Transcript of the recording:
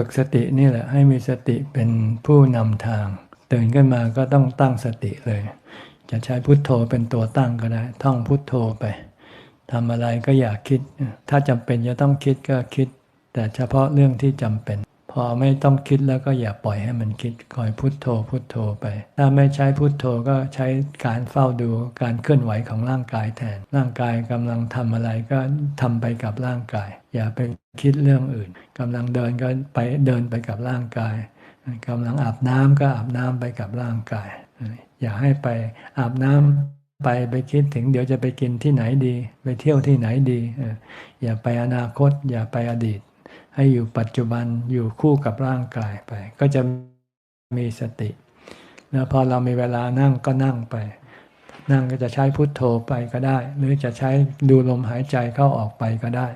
ฝึกสตินี่แหละ ให้มีสติเป็นผู้นำทาง ตื่นขึ้นมาก็ต้องตั้งสติเลย จะใช้พุทโธเป็นตัวตั้งก็ได้ ท่องพุทโธไปทำอะไรก็อย่าคิด ถ้าจำเป็นจะต้องคิดก็คิด แต่เฉพาะเรื่องที่จำเป็น อไม่ต้องคิดแล้วก็อย่าปล่อยให้มันคิดคอยพุทโธพุทโธไป ถ้าไม่ใช้พุทโธก็ใช้การเฝ้าดูการเคลื่อนไหวของร่างกายแทน ร่างกายกำลังทำอะไรก็ทำไปกับร่างกาย อย่าไปคิดเรื่องอื่นกำลังเดินก็ไปเดินไปกับร่างกายกำลังอาบน้ำก็อาบน้ำไปกับร่างกาย อย่าให้ไปอาบน้ำไปไปคิดถึงเดี๋ยวจะไปกินที่ไหนดี ไปเที่ยวที่ไหนดี อย่าไปอนาคต อย่าไปอดีต ให้อยู่ปัจจุบันอยู่คู่กับร่างกายไป ก็จะมีสติ แล้วพอเรามีเวลานั่งก็นั่งไป นั่งก็จะใช้พุทโธไปก็ได้ หรือจะใช้ดูลมหายใจเข้าออกไปก็ได้